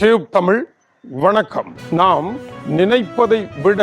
Tube Tamil வணக்கம். நாம் நினைப்பதை விட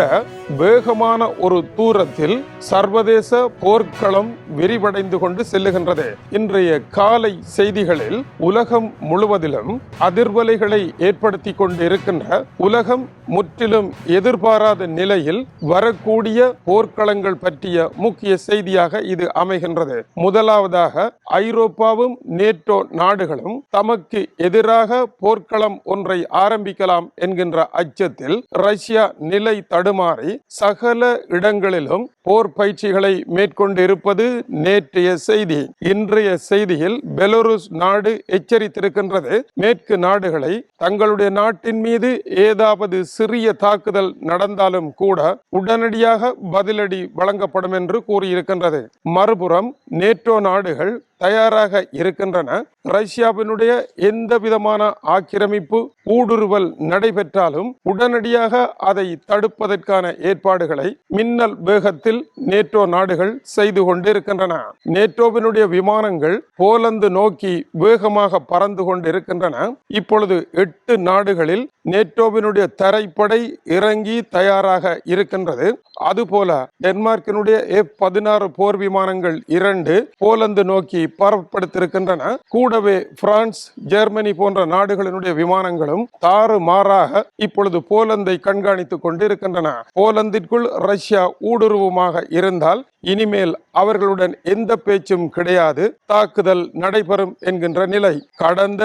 வேகமான ஒரு தூரத்தில் சர்வதேச போர்க்களம் விரிவடைந்து கொண்டு செல்லுகின்றது. இன்றைய காலை செய்திகளில் உலகம் முழுவதிலும் அதிர்வலைகளை ஏற்படுத்தி கொண்டிருக்கின்ற உலகம் முற்றிலும் எதிர்பாராத நிலையில் வரக்கூடிய போர்க்களங்கள் பற்றிய முக்கிய செய்தியாக இது அமைகின்றது. முதலாவதாக ஐரோப்பாவும் நேட்டோ நாடுகளும் தமக்கு எதிராக போர்க்களம் ஒன்றை ஆரம்பிக்கலாம் என்கின்ற அச்சத்தில் ரஷ்யா நிலை தடுமாறி சகல இடங்களிலும் போர் பயிற்சிகளை மேற்கொண்டிருப்பது நேற்றைய செய்தி. இன்றைய செய்தியில் பெலோருஸ் நாடு எச்சரித்திருக்கின்றது. மேற்கு நாடுகளை தங்களுடைய நாட்டின் மீது ஏதாவது சிறிய தாக்குதல் நடந்தாலும் கூட உடனடியாக பதிலடி வழங்கப்படும் என்று கூறியிருக்கின்றது. மறுபுறம் நேட்டோ நாடுகள் தயாராக இருக்கின்றன. ரஷ்யாவினுடைய எந்த விதமான ஆக்கிரமிப்பு ஊடுருவல் நடைபெற்றாலும் உடனடியாக அதை தடுப்பதற்கான ஏற்பாடுகளை மின்னல் வேகத்தில் நேட்டோ நாடுகள் செய்து கொண்டிருக்கின்றன. நேட்டோவினுடைய விமானங்கள் போலந்து நோக்கி வேகமாக பறந்து கொண்டிருக்கின்றன. இப்பொழுது எட்டு நாடுகளில் நேட்டோவினுடைய தரைப்படை இறங்கி தயாராக இருக்கின்றது. அதுபோல டென்மார்க்கினுடைய எஃப் பதினாறு போர் விமானங்கள் இரண்டு போலந்து நோக்கி பரப்படுத்திருக்கின்றன கூடவே பிரான்ஸ் ஜெர்மனி போன்ற நாடுகளினுடைய விமானங்களும் தாறு மாறாக இப்பொழுது போலந்தை கண்காணித்துக் கொண்டிருக்கின்றன. போலந்திற்குள் ரஷ்யா ஊடுருவமாக இருந்தால் இனிமேல் அவர்களுடன் எந்த பேச்சும் கிடையாது. தாக்குதல் நடைபெறும் என்கின்ற நிலை. கடந்த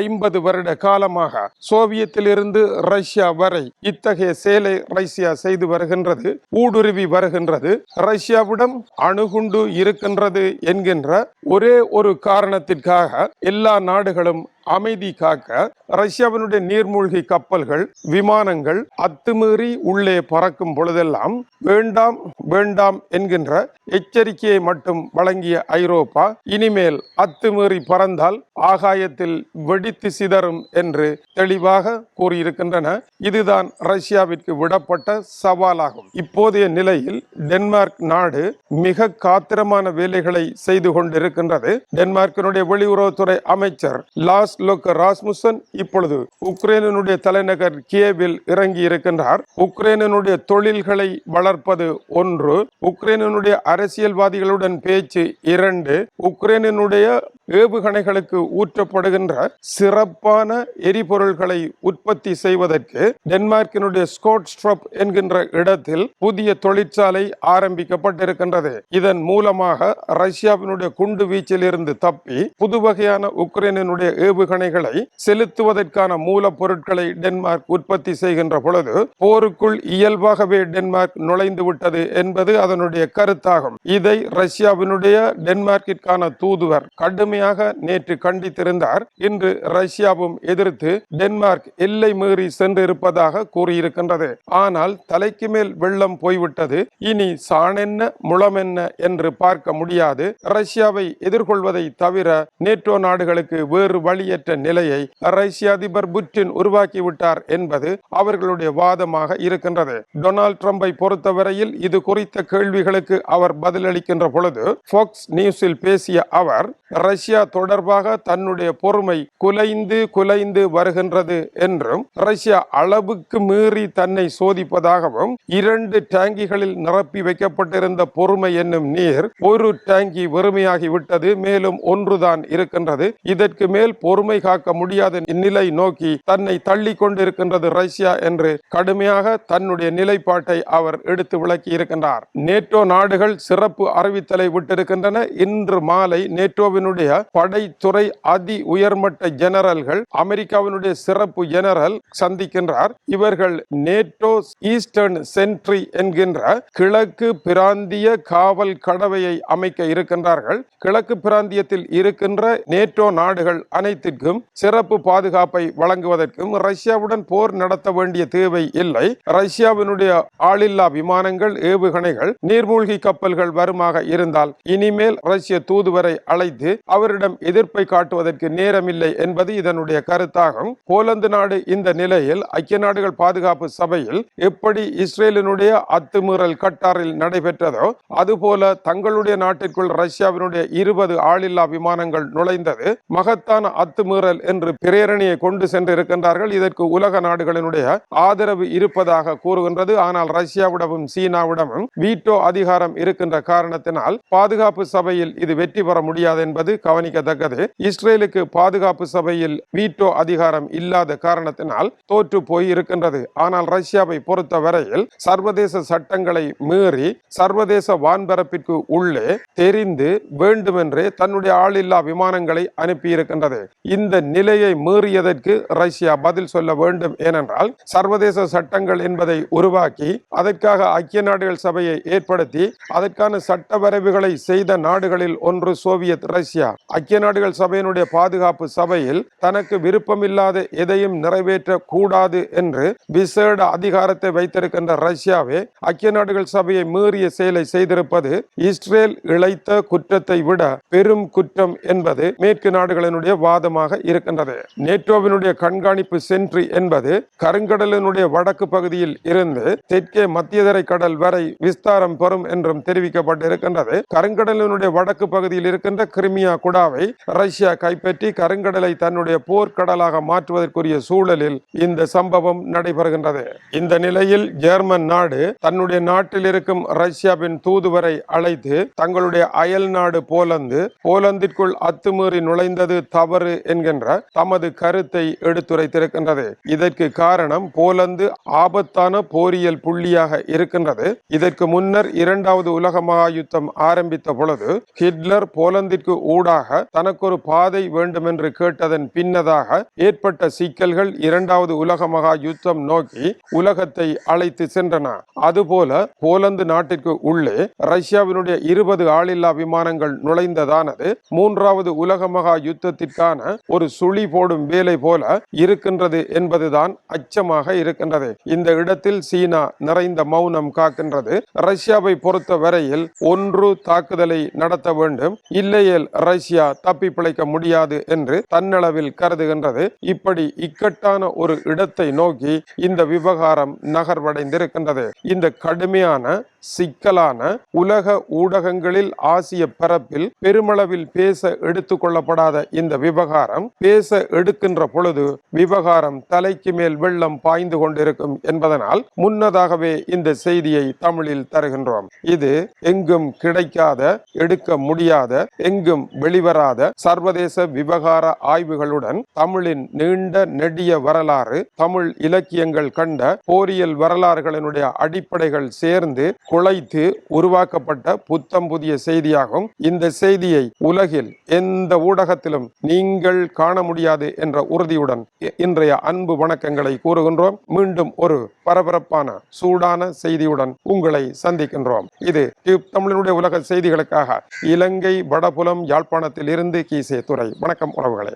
ஐம்பது வருட காலமாக சோவியத்திலிருந்து ரஷ்யா வரை இத்தகைய செயலை ரஷ்யா செய்து வருகின்றது ஊடுருவி வருகின்றது. ரஷ்யாவிடம் அணுகுண்டு இருக்கின்றது என்கின்ற ஒரு ஒரே ஒரு காரணத்திற்காக எல்லா நாடுகளும் அமைதி காக்க ரஷ்யாவினுடைய நீர்மூழ்கி கப்பல்கள் விமானங்கள் அத்துமீறி உள்ளே பறக்கும் பொழுதெல்லாம் வேண்டாம் வேண்டாம் என்கின்ற எச்சரிக்கையை மட்டும் வழங்கிய ஐரோப்பா இனிமேல் அத்துமீறி பறந்தால் ஆகாயத்தில் வெடித்து சிதறும் என்று தெளிவாக கூறியிருக்கின்றன. இதுதான் ரஷ்யாவிற்கு விடப்பட்ட சவாலாகும். இப்போதைய நிலையில் டென்மார்க் நாடு மிக காத்திரமான வேலைகளை செய்து கொண்டிருக்கின்றது. டென்மார்க்கினுடைய வெளியுறவுத்துறை அமைச்சர் லாஸ் லோக்க ராஸ்முசன் இப்பொழுது உக்ரைனுடைய தலைநகர் கியேவில் இறங்கி இருக்கின்றார். உக்ரைனுடைய தொழில்களை வளர்ப்பது ஒன்று உக்ரைனுடைய அரசியல்வாதிகளுடன் பேச்சு இரண்டு உக்ரைனுடைய ஏவுகணைகளுக்கு ஊற்றப்படுகின்ற சிறப்பான எரிபொருள்களை உற்பத்தி செய்வதற்கு டென்மார்க்கினுடைய ஸ்கோட்ஸ்ட்ரப் என்கின்ற இடத்தில் புதிய தொழிற்சாலை ஆரம்பிக்கப்பட்டிருக்கின்றது. இதன் மூலமாக ரஷ்யாவினுடைய குண்டு வீச்சிலிருந்து தப்பி புது வகையான உக்ரைனினுடைய ஏவுகணைகளை செலுத்துவதற்கான மூலப்பொருட்களை டென்மார்க் உற்பத்தி செய்கின்ற பொழுது போருக்குள் இயல்பாகவே டென்மார்க் நுழைந்து விட்டது என்பது அதனுடைய கருத்தாகும். இதை ரஷ்யாவினுடைய டென்மார்க்கிற்கான தூதுவர் கடும் கடுமையாக நேற்று கண்டித்திருந்தார். இன்று ரஷ்யாவும் எதிர்த்து டென்மார்க் எல்லை மீறி சென்றிருப்பதாக கூறியிருக்கின்றது. ஆனால் தலைக்கு மேல் வெள்ளம் போய்விட்டது. இனி சாணென்ன முளமென்ன என்று பார்க்க முடியாது. ரஷ்யாவை எதிர்கொள்வதை தவிர நேட்டோ நாடுகளுக்கு வேறு வழியற்ற நிலையை ரஷ்ய அதிபர் புட்டின் உருவாக்கிவிட்டார் என்பது அவர்களுடைய வாதமாக இருக்கின்றது. டொனால்ட் ட்ரம்பை பொறுத்தவரையில் இது குறித்த கேள்விகளுக்கு அவர் பதிலளிக்கின்ற பொழுது ஃபாக்ஸ் நியூஸில் பேசிய அவர் ரஷ்ய ரஷ்யா தொடர்பாக தன்னுடைய பொறுமை குலைந்து குலைந்து வருகின்றது என்றும் ரஷ்யா அளவுக்கு மீறி தன்னை சோதிப்பதாகவும் இரண்டு டேங்கிகளில் நிரப்பி வைக்கப்பட்டிருந்த பொறுமை என்னும் நீர் ஒரு டேங்கி வெறுமையாகி விட்டது மேலும் ஒன்றுதான் இருக்கின்றது. இதற்கு மேல் பொறுமை காக்க முடியாத நிலை நோக்கி தன்னை தள்ளி கொண்டிருக்கின்றது ரஷ்யா என்று கடுமையாக தன்னுடைய நிலைப்பாட்டை அவர் எடுத்து விளக்கி இருக்கின்றார். நேட்டோ நாடுகள் சிறப்பு அறிவித்தலை விட்டிருக்கின்றன. இன்று மாலை நேட்டோவினுடைய படைத்துறை அதி உயர்மட்ட ஜெனரல்கள் அமெரிக்காவினுடைய சிறப்பு ஜெனரல் சந்திக்கின்றார். இவர்கள் நேட்டோ ஈஸ்டர்ன் சென்ட்ரி என்கின்ற கிழக்கு பிராந்திய காவல் கடவையை அமைக்க இருக்கின்றார்கள். கிழக்கு பிராந்தியத்தில் இருக்கின்ற நேட்டோ நாடுகள் அனைத்திற்கும் சிறப்பு பாதுகாப்பை வழங்குவதற்கும் ரஷ்யாவுடன் போர் நடத்த வேண்டிய தேவை இல்லை. ரஷ்யாவினுடைய ஆளில்லா விமானங்கள் ஏவுகணைகள் நீர்மூழ்கி கப்பல்கள் வருமாக இருந்தால் இனிமேல் ரஷ்ய தூதுவரை அழைத்து அவர் அவரிடம் எதிர்ப்பை காட்டுவதற்கு நேரமில்லை என்பது இதனுடைய கருத்தாகும். போலந்து நாடு இந்த நிலையில் ஐக்கிய நாடுகள் பாதுகாப்பு சபையில் எப்படி இஸ்ரேலினுடைய அத்துமீறல் கட்டாரில் நடைபெற்றதோ அதுபோல தங்களுடைய நாட்டிற்குள் ரஷ்யாவினுடைய இருபது ஆளில்லா விமானங்கள் நுழைந்தது. மகத்தான அத்துமீறல் என்று பிரேரணையை கொண்டு சென்றிருக்கின்றார்கள். இதற்கு உலக நாடுகளினுடைய ஆதரவு இருப்பதாக கூறுகின்றது. ஆனால் ரஷ்யாவிடமும் சீனாவிடமும் வீட்டோ அதிகாரம் இருக்கின்ற காரணத்தினால் பாதுகாப்பு சபையில் இது வெற்றி பெற முடியாது என்பது கவனிக்கத்தக்கது. இஸ்ரேலுக்கு பாதுகாப்பு சபையில் வீட்டோ அதிகாரம் இல்லாத காரணத்தினால் தோற்று போய் இருக்கின்றது. ஆனால் ரஷ்யாவை பொறுத்த வரையில் சர்வதேச சட்டங்களை மீறி சர்வதேச வான்பரப்பிற்கு உள்ளே தெரிந்து வேண்டுமென்றே தன்னுடைய ஆளில்லா விமானங்களை அனுப்பியிருக்கின்றது. இந்த நிலையை மீறியதற்கு ரஷ்யா பதில் சொல்ல வேண்டும் ஏனென்றால் சர்வதேச சட்டங்கள் என்பதை உருவாக்கி அதற்காக ஐக்கிய நாடுகள் சபையை ஏற்படுத்தி அதற்கான சட்ட வரைவுகளை செய்த நாடுகளில் ஒன்று சோவியத் ரஷ்யா. ஐக்கிய நாடுகள் சபையினுடைய பாதுகாப்பு சபையில் தனக்கு விருப்பமில்லாத எதையும் நிறைவேற்ற கூடாது என்று விசேட அதிகாரத்தை வைத்திருக்கின்ற ரஷ்யாவே ஐக்கிய நாடுகள் சபையை மீறிய செயலை செய்திருப்பது இஸ்ரேல் இழைத்த குற்றத்தை விட பெரும் குற்றம் என்பது மேற்கு நாடுகளினுடைய வாதமாக இருக்கின்றது. நேட்டோவினுடைய கண்காணிப்பு சென்ட்ரி என்பது கருங்கடலினுடைய வடக்கு பகுதியில் இருந்து தெற்கே மத்தியதரை கடல் வரை விஸ்தாரம் பெறும் என்றும் தெரிவிக்கப்பட்டிருக்கின்றது. கருங்கடலினுடைய வடக்கு பகுதியில் இருக்கின்ற கிரிமியா குடாவை ரஷ்யா கைப்பற்றி கருங்கடலை தன்னுடைய போர்க்கடலாக மாற்றுவதற்குரிய சூழலில் இந்த சம்பவம் நடைபெறுகின்றது. இந்த நிலையில் ஜெர்மன் நாடு தன்னுடைய நாட்டில் இருக்கும் ரஷ்யாவின் தூதுவரை அழைத்து தங்களுடைய அயல் நாடு போலந்து போலந்திற்குள் அத்துமீறி நுழைந்தது தவறு என்கின்ற தமது கருத்தை எடுத்துரைத்திருக்கின்றது. இதற்கு காரணம் போலந்து ஆபத்தான போரியல் புள்ளியாக இருக்கின்றது. இதற்கு முன்னர் இரண்டாவது உலக மகா யுத்தம் ஆரம்பித்த பொழுது ஹிட்லர் போலந்திற்கு ஊடாக தனக்கு ஒரு பாதை வேண்டும் என்று கேட்டதன் பின்னதாக ஏற்பட்ட சிக்கல்கள் இரண்டாவது உலக மகா யுத்தம் நோக்கி உலகத்தை அழைத்து சென்றன. அதுபோல போலந்து நாட்டிற்கு உள்ளே ரஷ்யாவினுடைய இருபது ஆளில்லா விமானங்கள் நுழைந்ததானது மூன்றாவது உலக மகா யுத்தத்திற்கான ஒரு சுழி போடும் வேலை போல இருக்கின்றது என்பதுதான் அச்சமாக இருக்கின்றது. இந்த இடத்தில் சீனா நிறைந்த மௌனம் காக்கின்றது. ரஷ்யாவை பொறுத்த வரையில் ஒன்று தாக்குதலை நடத்த வேண்டும். இல்லையேல் ரஷ்யா தப்பி பிழைக்க முடியாது என்று தன்னளவில் கருதுகின்றது. இப்படி இக்கட்டான ஒரு இடத்தை நோக்கி இந்த விவகாரம் நகர்வடைந்திருக்கின்றது. இந்த கடுமையான சிக்கலான உலக ஊடகங்களில் ஆசிய பரப்பில் பெருமளவில் பேச எடுத்துக்கொள்ளப்படாத இந்த விவகாரம் பேச எடுக்கின்ற பொழுது விவகாரம் தலைக்கு மேல் வெள்ளம் பாய்ந்து கொண்டிருக்கும் என்பதனால் முன்னதாகவே இந்த செய்தியை தமிழில் தருகின்றோம். இது எங்கும் கிடைக்காத எடுக்க முடியாத எங்கும் வெளிவராத சர்வதேச விவகார ஆய்வுகளுடன் தமிழின் நீண்ட நெடிய வரலாறு தமிழ் இலக்கியங்கள் கண்ட போரியல் வரலாறுகளினுடைய அடிப்படைகள் சேர்ந்து குலைத்து உருவாக்கப்பட்ட புத்தம் புதிய செய்தியாகும். இந்த செய்தியை உலகில் எந்த ஊடகத்திலும் நீங்கள் காண முடியாது என்ற உறுதியுடன் இன்றைய அன்பு வணக்கங்களை கூறுகின்றோம். மீண்டும் ஒரு பரபரப்பான சூடான செய்தியுடன் உங்களை சந்திக்கின்றோம். இது டியூப் தமிழனுடைய உலக செய்திகளுக்காக. இலங்கை வடபுலம் யாழ்ப்பாணத்தில் இருந்து கீசே துறை வணக்கம் உறவுகளே.